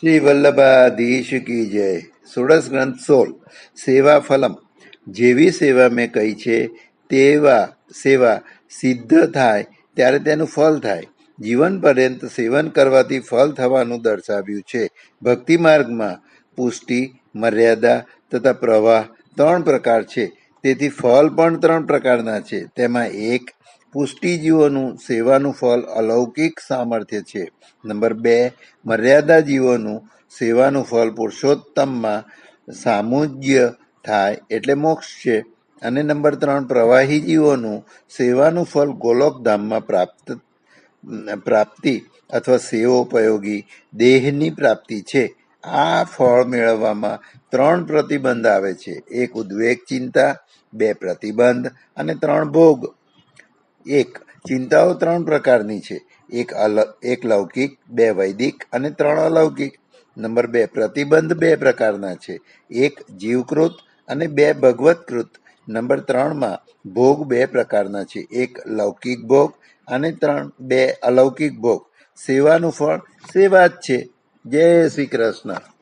શ્રી વલ્લભાધીશ કી જય. સોળસ ગ્રંથ સોળ. સેવા ફલમ. જેવી સેવા મેં કહી છે, તેવા સેવા સિદ્ધ થાય ત્યારે તેનું ફળ થાય. જીવન પર્યંત સેવન કરવાથી ફળ થવાનું દર્શાવ્યું છે. ભક્તિ માર્ગમાં પુષ્ટિ, મર્યાદા તથા પ્રવાહ ત્રણ પ્રકાર છે. તેથી ફળ પણ ત્રણ પ્રકારના છે. તેમાં એક પુષ્ટિજીવોનું સેવાનું ફળ અલૌકિક સામર્થ્ય છે. નંબર બે મર્યાદા જીવોનું સેવાનું ફળ પુરુષોત્તમમાં સામુજ્ય થાય એટલે મોક્ષ છે. અને નંબર ત્રણ પ્રવાહી જીવોનું સેવાનું ફળ ગોલોકધામમાં પ્રાપ્ત, પ્રાપ્તિ અથવા સેવોપયોગી દેહની પ્રાપ્તિ છે. આ ફળ મેળવવામાં ત્રણ પ્રતિબંધ આવે છે. એક ઉદ્વેગ ચિંતા, બે પ્રતિબંધ અને ત્રણ ભોગ. એક, ચિંતાઓ ત્રણ પ્રકારની છે. એક અલ, એક લૌકિક, બે વૈદિક અને ત્રણ અલૌકિક. નંબર બે, પ્રતિબંધ બે પ્રકારના છે. એક, જીવકૃત અને બે ભગવતકૃત. નંબર ત્રણમાં, ભોગ બે પ્રકારના છે. એક લૌકિક ભોગ અને ત્રણ, બે અલૌકિક ભોગ. સેવાનું ફળ સેવા જ છે. જય શ્રી કૃષ્ણ.